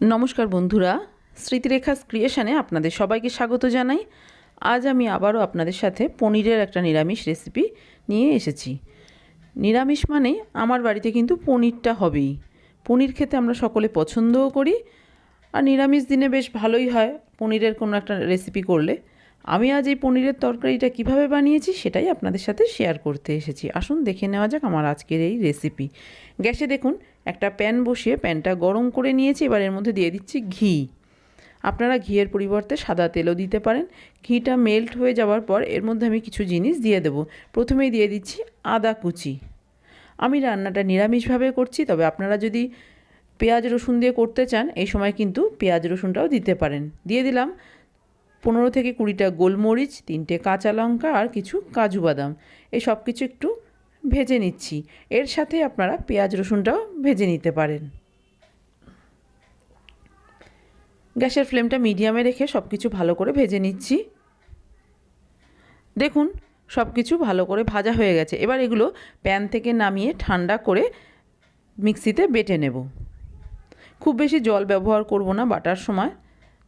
নমস্কার বন্ধুরা স্মৃতিরেখা ক্রিয়েশনে আপনাদের সবাইকে স্বাগত জানাই। আজ আমি আবারও আপনাদের সাথে পনিরের একটা নিরামিষ রেসিপি নিয়ে এসেছি। নিরামিষ মানে আমার বাড়িতে কিন্তু পনিরটা হবেই। পনির খেতে আমরা সকলে পছন্দও করি, আর নিরামিষ দিনে বেশ ভালোই হয় পনিরের কোনো একটা রেসিপি করলে। আমি আজ এই পনিরের তরকারিটা কীভাবে বানিয়েছি সেটাই আপনাদের সাথে শেয়ার করতে এসেছি। আসুন দেখে নেওয়া যাক আমার আজকের এই রেসিপি। গ্যাসে দেখুন একটা প্যান বসিয়ে প্যানটা গরম করে নিয়েছি, এবার এর মধ্যে দিয়ে দিচ্ছি ঘি। আপনারা ঘিয়ের পরিবর্তে সাদা তেলও দিতে পারেন। ঘিটা মেল্ট হয়ে যাওয়ার পর এর মধ্যে আমি কিছু জিনিস দিয়ে দেব। প্রথমেই দিয়ে দিচ্ছি আদা কুচি। আমি রান্নাটা নিরামিষভাবে করছি, তবে আপনারা যদি পেঁয়াজ রসুন দিয়ে করতে চান, এই সময় কিন্তু পেঁয়াজ রসুনটাও দিতে পারেন। দিয়ে দিলাম পনেরো থেকে কুড়িটা গোলমরিচ, তিনটে কাঁচা লঙ্কা আর কিছু কাজু বাদাম। এই সব কিছু একটু ভেজে নিচ্ছি। এর সাথে আপনারা পেঁয়াজ রসুনটাও ভেজে নিতে পারেন। গ্যাসের ফ্লেমটা মিডিয়ামে রেখে সব কিছু ভালো করে ভেজে নিচ্ছি। দেখুন সব কিছু ভালো করে ভাজা হয়ে গেছে। এবার এগুলো প্যান থেকে নামিয়ে ঠান্ডা করে মিক্সিতে বেটে নেব। খুব বেশি জল ব্যবহার করব না বাটার সময়।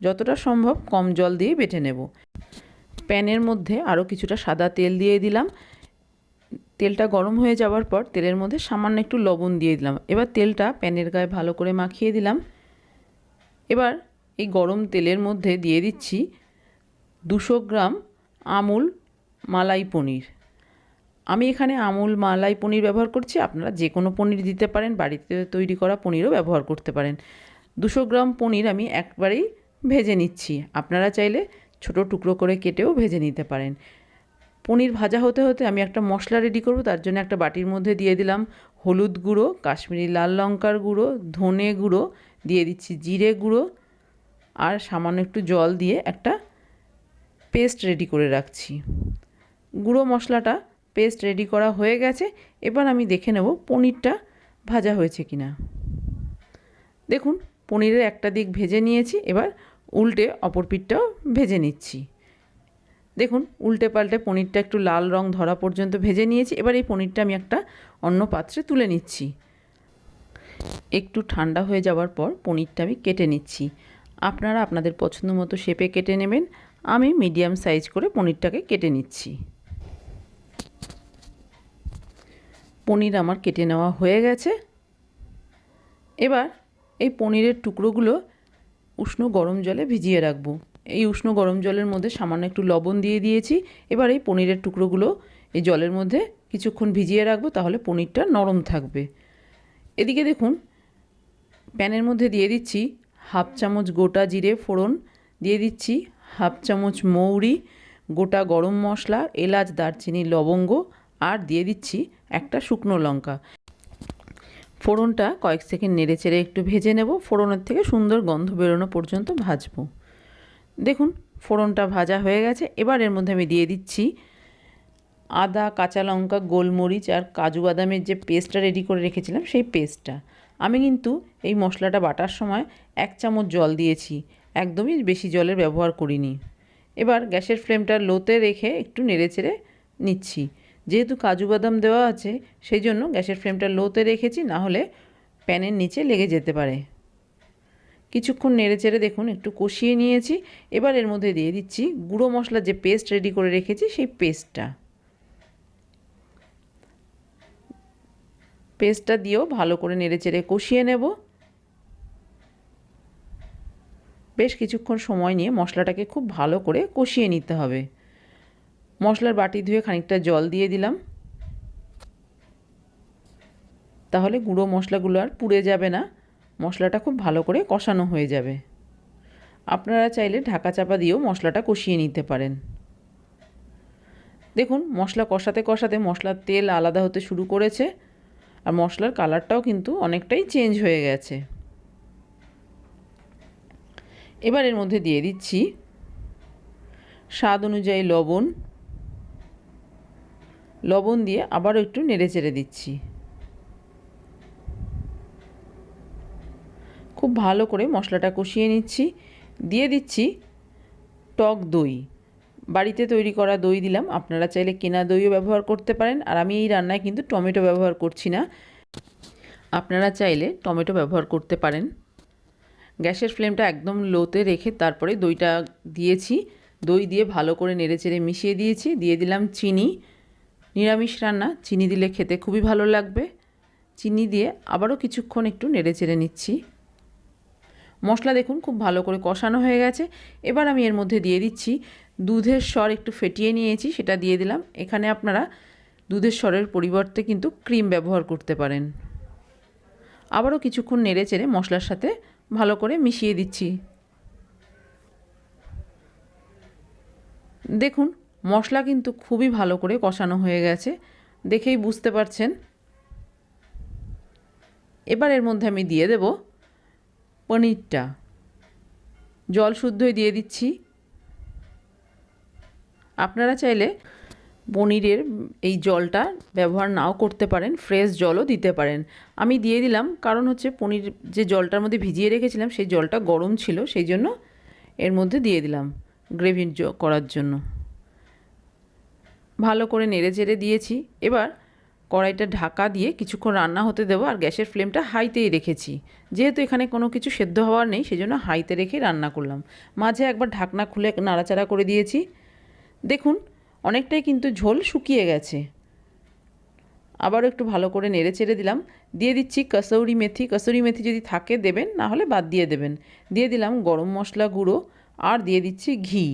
যতটা সম্ভব কম জল দিয়ে বেটে নেব। প্যানের মধ্যে আরও কিছুটা সাদা তেল দিয়ে দিলাম। তেলটা গরম হয়ে যাওয়ার পর তেলের মধ্যে সামান্য একটু লবণ দিয়ে দিলাম। এবার তেলটা প্যানের গায়ে ভালো করে মাখিয়ে দিলাম। এবার এই গরম তেলের মধ্যে দিয়ে দিচ্ছি দুশো গ্রাম আমুল মালাই পনির। আমি এখানে আমুল মালাই পনির ব্যবহার করছি। আপনারা যে কোনো পনির দিতে পারেন, বাড়িতে তৈরি করা পনিরও ব্যবহার করতে পারেন। দুশো গ্রাম পনির আমি একবারেই ভেজে নিচ্ছি। আপনারা চাইলে ছোট টুকরো করে কেটেও ভেজে নিতে পারেন। পনির ভাজা হতে হতে আমি একটা মশলা রেডি করব, তার জন্য একটা বাটির মধ্যে দিয়ে দিলাম হলুদ গুঁড়ো, কাশ্মীরি লাল লঙ্কার গুঁড়ো, ধনে গুঁড়ো, দিয়ে দিচ্ছি জিরে গুঁড়ো আর সামান্য একটু জল দিয়ে একটা পেস্ট রেডি করে রাখছি। গুঁড়ো মশলাটা পেস্ট রেডি করা হয়ে গেছে, এবার আমি দেখে নেব পনিরটা ভাজা হয়েছে কিনা। দেখুন, পনিরের একটা দিক ভেজে নিয়েছি, এবার উল্টে অপর পিঠটাও ভেজে নিচ্ছি। দেখুন, উল্টে পাল্টে পনিরটা একটু লাল রং ধরা পর্যন্ত ভেজে নিয়েছি। এবার এই পনিরটা আমি একটা অন্য পাত্রে তুলে নিচ্ছি। একটু ঠান্ডা হয়ে যাওয়ার পর পনিরটা আমি কেটে নিচ্ছি। আপনারা আপনাদের পছন্দ মতো শেপে কেটে নেবেন। আমি মিডিয়াম সাইজ করে পনিরটাকে কেটে নিচ্ছি। পনির আমার কেটে নেওয়া হয়ে গেছে। এবার এই পনিরের টুকরোগুলো উষ্ণ গরম জলে ভিজিয়ে রাখব। এই উষ্ণ গরম জলের মধ্যে সামান্য একটু লবণ দিয়ে দিয়েছি। এবার এই পনিরের টুকরোগুলো এই জলের মধ্যে কিছুক্ষণ ভিজিয়ে রাখব, তাহলে পনিরটা নরম থাকবে। এদিকে দেখুন, প্যানের মধ্যে দিয়ে দিচ্ছি হাফ চামচ গোটা জিরে ফোড়ন, দিয়ে দিচ্ছি হাফ চামচ মৌরি, গোটা গরম মশলা, এলাচ, দারচিনি, লবঙ্গ, আর দিয়ে দিচ্ছি একটা শুকনো লঙ্কা। ফোড়নটা কয়েক সেকেন্ড নেড়ে চেড়ে একটু ভেজে নেব। ফোড়নের থেকে সুন্দর গন্ধ বেরোনো পর্যন্ত ভাজবো। দেখুন, ফোড়নটা ভাজা হয়ে গেছে। এবার এর মধ্যে আমি দিয়ে দিচ্ছি আদা, কাঁচা লঙ্কা, গোলমরিচ আর কাজু বাদামের যে পেস্টটা রেডি করে রেখেছিলাম, সেই পেস্টটা। আমি কিন্তু এই মশলাটা বাটার সময় এক চামচ জল দিয়েছি। একদমই বেশি জলের ব্যবহার করিনি। এবার গ্যাসের ফ্লেমটা লোতে রেখে একটু নেড়ে চেড়ে নিচ্ছি। যেহেতু কাজু বাদাম দেওয়া আছে, সেই জন্য গ্যাসের ফ্লেমটা লোতে রেখেছি, না হলে প্যানের নিচে লেগে যেতে পারে। কিছুক্ষণ নেড়ে চেড়ে দেখুন, একটু কষিয়ে নিয়েছি। এবার এর মধ্যে দিয়ে দিচ্ছি গুঁড়ো মশলা যে পেস্ট রেডি করে রেখেছি, সেই পেস্টটা পেস্টটা দিয়েও ভালো করে নেড়ে চেড়ে কষিয়ে নেব। বেশ কিছুক্ষণ সময় নিয়ে মশলাটাকে খুব ভালো করে কষিয়ে নিতে হবে। মশলার বাটি ধুয়ে খানিকটা জল দিয়ে দিলাম। তাহলে গুঁড়ো মশলাগুলো আর পুড়ে যাবে না। মশলাটা খুব ভালো করে কষানো হয়ে যাবে। আপনারা চাইলে ঢাকা চাপা দিয়েও মশলাটা কষিয়ে নিতে পারেন। দেখুন, মশলা কষাতে কষাতে মশলার তেল আলাদা হতে শুরু করেছে আর মশলার কালারটাও কিন্তু অনেকটাই চেঞ্জ হয়ে গেছে। এবার এর মধ্যে দিয়ে দিচ্ছি স্বাদ অনুযায়ী লবণ। লবণ দিয়ে আবারও একটু নেড়ে চেড়ে দিচ্ছি। খুব ভালো করে মশলাটা কষিয়ে নিচ্ছি। দিয়ে দিচ্ছি টক দই। বাড়িতে তৈরি করা দই দিলাম। আপনারা চাইলে কেনা দইও ব্যবহার করতে পারেন। আর আমি এই রান্নায় কিন্তু টমেটো ব্যবহার করছি না। আপনারা চাইলে টমেটো ব্যবহার করতে পারেন। গ্যাসের ফ্লেমটা একদম লোতে রেখে তারপরে দইটা দিয়েছি। দই দিয়ে ভালো করে নেড়েচেড়ে মিশিয়ে দিয়েছি। দিয়ে দিলাম চিনি। নিরামিষ রান্না। চিনি দিলে খেতে খুবই ভালো লাগবে। চিনি দিয়ে আবারও কিছুক্ষণ একটু নেড়েচেড়ে নিচ্ছি। মশলা দেখুন, খুব ভালো করে কষানো হয়ে গেছে। এবার আমি এর মধ্যে দিয়ে দিচ্ছি দুধের স্বর একটু ফেটিয়ে নিয়েছি, সেটা দিয়ে দিলাম। এখানে আপনারা দুধের স্বরের পরিবর্তে কিন্তু ক্রিম ব্যবহার করতে পারেন। আবারও কিছুক্ষণ নেড়ে চেড়ে মশলার সাথে ভালো করে মিশিয়ে দিচ্ছি। দেখুন, মশলা কিন্তু খুবই ভালো করে কষানো হয়ে গেছে, দেখেই বুঝতে পারছেন। এবার এর মধ্যে আমি দিয়ে দেব পনিরটা। জল শুদ্ধই দিয়ে দিচ্ছি। আপনারা চাইলে পনিরের এই জলটা ব্যবহার নাও করতে পারেন, ফ্রেশ জলও দিতে পারেন। আমি দিয়ে দিলাম, কারণ হচ্ছে পনির যে জলটার মধ্যে ভিজিয়ে রেখেছিলাম, সেই জলটা গরম ছিল, সেই জন্য এর মধ্যে দিয়ে দিলাম গ্রেভি করার জন্য। ভালো করে নেড়ে চেড়ে দিয়েছি। এবার কড়াইটা ঢাকা দিয়ে কিছুক্ষণ রান্না হতে দেবো আর গ্যাসের ফ্লেমটা হাইতেই রেখেছি। যেহেতু এখানে কোনো কিছু সেদ্ধ হওয়ার নেই সেই জন্য হাইতে রেখে রান্না করলাম। মাঝে একবার ঢাকনা খুলে নাড়াচাড়া করে দিয়েছি। দেখুন, অনেকটাই কিন্তু ঝোল শুকিয়ে গেছে। আবারও একটু ভালো করে নেড়ে চেড়ে দিলাম। দিয়ে দিচ্ছি কসৌরি মেথি। কসৌরি মেথি যদি থাকে দেবেন, না হলে বাদ দিয়ে দেবেন। দিয়ে দিলাম গরম মশলা গুঁড়ো আর দিয়ে দিচ্ছি ঘি।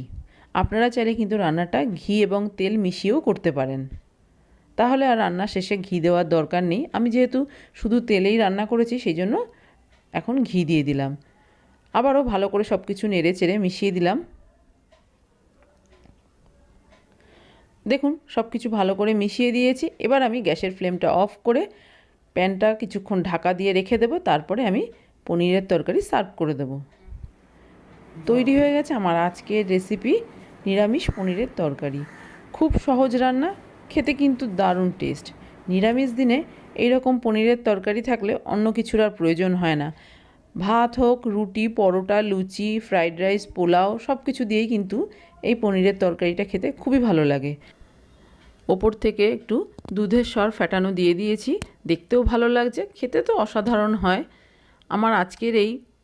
আপনারা চাইলে কিন্তু রান্নাটা ঘি এবং তেল মিশিয়েও করতে পারেন। তাহলে আর রান্না শেষে ঘি দেওয়ার দরকার নেই। আমি যেহেতু শুধু তেলেই রান্না করেছি, সেই জন্য এখন ঘি দিয়ে দিলাম। আবারও ভালো করে সব কিছু নেড়ে চেড়ে মিশিয়ে দিলাম। দেখুন সব কিছু ভালো করে মিশিয়ে দিয়েছি। এবার আমি গ্যাসের ফ্লেমটা অফ করে প্যানটা কিছুক্ষণ ঢাকা দিয়ে রেখে দেবো। তারপরে আমি পনিরের তরকারি সার্ভ করে দেবো। তৈরি হয়ে গেছে আমার আজকের রেসিপি, নিরামিষ পনিরের তরকারি। খুব সহজ রান্না খেতে কিন্তু দারুণ টেস্ট নিরামিষ দিনে এইরকম পনিরের তরকারি থাকলে অন্য কিছুর আর প্রয়োজন হয় না। ভাত হোক, রুটি, পরোটা, লুচি ফ্রাইড রাইস পোলাও সব কিছু দিয়েই কিন্তু এই পনিরের তরকারিটা খেতে খুবই ভালো লাগে। ওপর থেকে একটু দুধের স্বর ফ্যাটানো দিয়ে দিয়েছি। দেখতেও ভালো লাগছে, খেতে তো অসাধারণ হয়। আমার আজকের এই